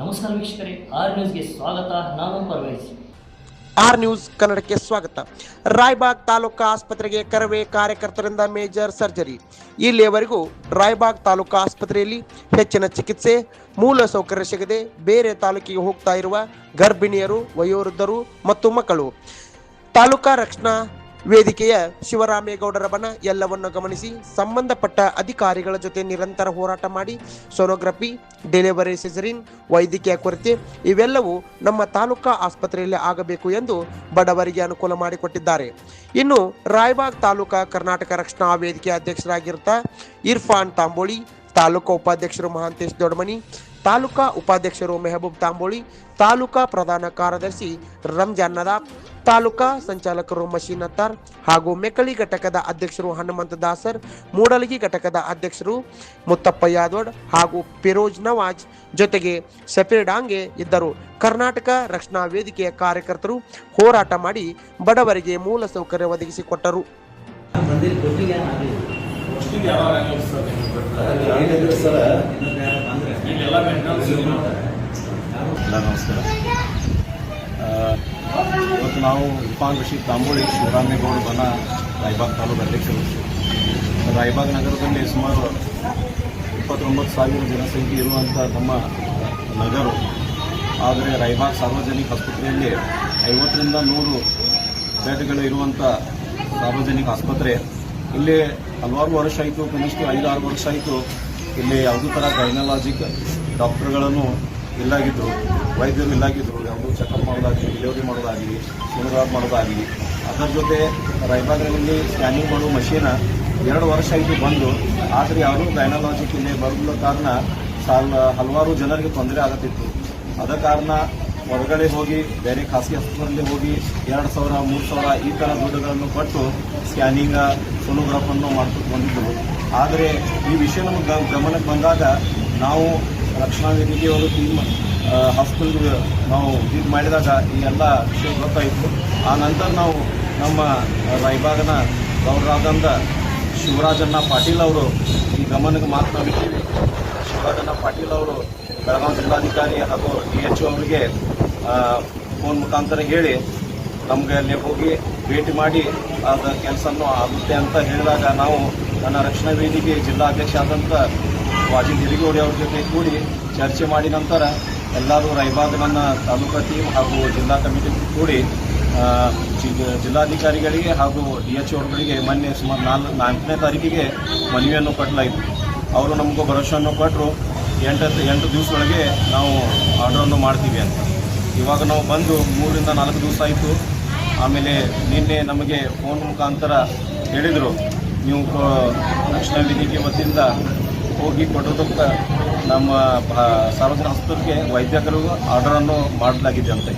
ನಮಸ್ಕಾರ ವೀಕ್ಷಕರೇ, ಆರ್ ನ್ಯೂಸ್ಗೆ ಸ್ವಾಗತ, ನಾನು ಪರ್ವೇಶ್ ಆರ್ ನ್ಯೂಸ್ ಕನ್ನಡಕ್ಕೆ ಸ್ವಾಗತ. ರಾಯ್ಬಾಗ್ ತಾಲೂಕಾ ಆಸ್ಪತ್ರೆಗೆ ಕರವೇ ಕಾರ್ಯಕರ್ತರಿಂದ ಮೇಜರ್ ಸರ್ಜರಿ. ಇಲ್ಲಿಯವರೆಗೂ ರಾಯ್ಬಾಗ್ ತಾಲೂಕಾ ಆಸ್ಪತ್ರೆಯಲ್ಲಿ ಹೆಚ್ಚಿನ ಚಿಕಿತ್ಸೆ, ಮೂಲ ಸೌಕರ್ಯ ಸಿಗದೆ ಬೇರೆ ತಾಲೂಕಿಗೆ ಹೋಗ್ತಾ ಇರುವ ಗರ್ಭಿಣಿಯರು, ವಯೋವೃದ್ಧರು ಮತ್ತು ಮಕ್ಕಳು. ತಾಲೂಕಾ ರಕ್ಷಣಾ ವೇದಿಕೆಯ ಶಿವರಾಮೇಗೌಡರ ಬಣ ಎಲ್ಲವನ್ನು ಗಮನಿಸಿ ಸಂಬಂಧಪಟ್ಟ ಅಧಿಕಾರಿಗಳ ಜೊತೆ ನಿರಂತರ ಹೋರಾಟ ಮಾಡಿ ಸೋನೋಗ್ರಫಿ, ಡೆಲಿವರಿ ಸಿಸರಿನ್, ವೈದ್ಯಕೀಯ ಕೊರತೆ ಇವೆಲ್ಲವೂ ನಮ್ಮ ತಾಲೂಕಾ ಆಸ್ಪತ್ರೆಯಲ್ಲಿ ಆಗಬೇಕು ಎಂದು ಬಡವರಿಗೆ ಅನುಕೂಲ ಮಾಡಿಕೊಟ್ಟಿದ್ದಾರೆ. ಇನ್ನು ರಾಯಬಾಗ್ ತಾಲೂಕಾ ಕರ್ನಾಟಕ ರಕ್ಷಣಾ ವೇದಿಕೆ ಅಧ್ಯಕ್ಷರಾಗಿರುತ್ತಾ ಇರ್ಫಾನ್ ತಾಂಬೋಳಿ ತಾಲೂಕಾ ಉಪಾಧ್ಯಕ್ಷರು ಮಹಾಂತೇಶ್ ದೊಡ್ಮನಿ ತಾಲೂಕಾ ಉಪಾಧ್ಯಕ್ಷರು ಮೆಹಬೂಬ್ ತಾಂಬೋಳಿ, ತಾಲೂಕಾ ಪ್ರಧಾನ ಕಾರ್ಯದರ್ಶಿ ರಂಜಾನ್ ನದಾಬ್, ತಾಲೂಕಾ ಸಂಚಾಲಕರು ಮಶೀನ್ ಅತ್ತಾರ್ ಹಾಗೂ ಮೆಕ್ಕಳಿ ಘಟಕದ ಅಧ್ಯಕ್ಷರು ಹನುಮಂತ ದಾಸರ್, ಮೂಡಲಗಿ ಘಟಕದ ಅಧ್ಯಕ್ಷರು ಮುತ್ತಪ್ಪ ಯಾದೋಡ್ ಹಾಗೂ ಫಿರೋಜ್ ನವಾಜ್ ಜೊತೆಗೆ ಸಫೇಡಾಂಗೆ ಇದ್ದರು. ಕರ್ನಾಟಕ ರಕ್ಷಣಾ ವೇದಿಕೆಯ ಕಾರ್ಯಕರ್ತರು ಹೋರಾಟ ಮಾಡಿ ಬಡವರಿಗೆ ಮೂಲ ಸೌಕರ್ಯ ಒದಗಿಸಿಕೊಟ್ಟರು. ನಮಸ್ಕಾರ. ಇವತ್ತು ನಾವು ಇರ್ಫಾನ್ ರಶೀದ್ ತಾಂಬೋಳಿ ಶಿವರಾಮೇಗೌಡ ಬನ ರಾಯಬಾಗ್ ತಾಲೂಕು ಅಧ್ಯಕ್ಷರು ರಾಯಬಾಗ್ ನಗರದಲ್ಲಿ ಸುಮಾರು ಇಪ್ಪತ್ತೊಂಬತ್ತು ಸಾವಿರ ಜನಸಂಖ್ಯೆ ಇರುವಂಥ ನಮ್ಮ ನಗರ. ಆದರೆ ರಾಯಬಾಗ್ ಸಾರ್ವಜನಿಕ ಆಸ್ಪತ್ರೆಯಲ್ಲಿ ಐವತ್ತರಿಂದ ನೂರು ಬೆಡ್ಗಳು ಇರುವಂಥ ಸಾರ್ವಜನಿಕ ಆಸ್ಪತ್ರೆ ಇಲ್ಲಿ ಹಲವಾರು ವರ್ಷ ಆಯಿತು, ಕನಿಷ್ಠ ಐದಾರು ವರ್ಷ ಆಯಿತು ಇಲ್ಲಿ ಯಾವುದೇ ಥರ ಗೈನಲಾಜಿಕ್ ಡಾಕ್ಟರ್ಗಳನ್ನು ಇಲ್ಲಾಗಿದ್ದರು ವೈದ್ಯರು ಇಲ್ಲಾಗಿದ್ದರು ಯಾವುದೂ ಚೆಕಪ್ ಮಾಡೋದಾಗಲಿ ಡೆಲಿವರಿ ಮಾಡೋದಾಗಲಿ ಸೋನೋಗ್ರಾಫ್ ಮಾಡೋದಾಗಲಿ. ಅದರ ಜೊತೆ ರಾಯಬಾಗ್ನಲ್ಲಿ ಸ್ಕ್ಯಾನಿಂಗ್ ಮಾಡೋ ಮಷೀನ ಎರಡು ವರ್ಷ ಆಯಿತು ಬಂದು, ಆದರೆ ಯಾರೂ ಗೈನಲಾಜಿಕ್ ಇಲ್ಲಿ ಬರೋದ ಕಾರಣ ಸಾಲ ಹಲವಾರು ಜನರಿಗೆ ತೊಂದರೆ ಆಗತ್ತಿತ್ತು ಅದ ಕಾರಣ ಹೊರಗಡೆ ಹೋಗಿ, ಬೇರೆ ಖಾಸಗಿ ಆಸ್ಪತ್ರೆಯಲ್ಲಿ ಹೋಗಿ, ಎರಡು ಸಾವಿರ, ಮೂರು ಸಾವಿರ ಈ ಥರ ದುಡ್ಡುಗಳನ್ನು ಕೊಟ್ಟು ಸ್ಕ್ಯಾನಿಂಗ್ ಸೋನೋಗ್ರಾಫನ್ನು ಮಾಡ್ಕೊಂಡು ಬಂದಿದ್ದರು ಆದರೆ ಈ ವಿಷಯ ನಮಗೆ ಗಮನಕ್ಕೆ ಬಂದಾಗ ನಾವು ರಕ್ಷಣಾ ನಿಧಿಯವರು ಟೀಮ್ ಹಾಸ್ಪಿಟಲ್ ನಾವು ಇದು ಮಾಡಿದಾಗ ಈ ಎಲ್ಲ ವಿಷಯ ಗೊತ್ತಾಯಿತು. ಆ ನಂತರ ನಾವು ನಮ್ಮ ರೈಬಾಗನ ಗೌರವಾದಂಥ ಶಿವರಾಜಣ್ಣ ಪಾಟೀಲ್ ಅವರು ಈ ಗಮನಕ್ಕೆ ಮಾತನಾಡಿದ್ದೀವಿ ಶಿವರಾಜಣ್ಣ ಪಾಟೀಲ್ ಅವರು ಬೆಳಗಾವಿ ಜಿಲ್ಲಾಧಿಕಾರಿ ಹಾಗೂ ಡಿ ಎಚ್ ಅವರಿಗೆ ಫೋನ್ ಮುಖಾಂತರ ಹೇಳಿ ನಮಗೆ ಅಲ್ಲಿ ಹೋಗಿ ಭೇಟಿ ಮಾಡಿ ಅದ ಕೆಲಸನೂ ಆಗುತ್ತೆ ಅಂತ ಹೇಳಿದಾಗ ನಾವು ನನ್ನ ರಕ್ಷಣಾ ವೇದಿಕೆ ಜಿಲ್ಲಾಧ್ಯಕ್ಷ ಆದಂಥ ವಾಜಿದ್ ಹಿರಿಗೋಡಿ ಅವ್ರ ಜೊತೆ ಕೂಡಿ ಚರ್ಚೆ ಮಾಡಿ ನಂತರ ಎಲ್ಲರೂ ರೈಬಾಗ್ ನನ್ನ ತಾಲೂಕಾ ಟೀಮ್ ಹಾಗೂ ಜಿಲ್ಲಾ ಕಮಿಟಿ ಕೂಡಿ ಜಿಲ್ಲಾಧಿಕಾರಿಗಳಿಗೆ ಹಾಗೂ ಡಿ ಎಚ್ ಅವರುಗಳಿಗೆ ಮೊನ್ನೆ ಸುಮಾರು ನಾಲ್ಕು, ನಾಲ್ಕನೇ ತಾರೀಕಿಗೆ ಮನವಿಯನ್ನು ಕೊಟ್ಟಲಾಯಿತು ಅವರು ನಮಗೂ ಭರವಸೆಯನ್ನು ಕೊಟ್ಟರು ಎಂಟು ಎಂಟು ದಿವಸದೊಳಗೆ ನಾವು ಆರ್ಡರನ್ನು ಮಾಡ್ತೀವಿ ಅಂತ. ಇವಾಗ ನಾವು ಬಂದು ಮೂರರಿಂದ ನಾಲ್ಕು ದಿವಸ ಆಯಿತು. ಆಮೇಲೆ ನಿನ್ನೆ ನಮಗೆ ಫೋನ್ ಮುಖಾಂತರ ಹೇಳಿದರು, ನೀವು ದಕ್ಷಿಣ ವೇದಿಕೆ ವತಿಯಿಂದ ಹೋಗಿ ಕೊಡೋದಕ್ಕೆ ನಮ್ಮ ಸಾರ್ವಜನಿಕ ಆಸ್ಪತ್ರೆಗೆ ವೈದ್ಯಕರು ಆರ್ಡರನ್ನು ಮಾಡಲಾಗಿದೆ ಅಂತ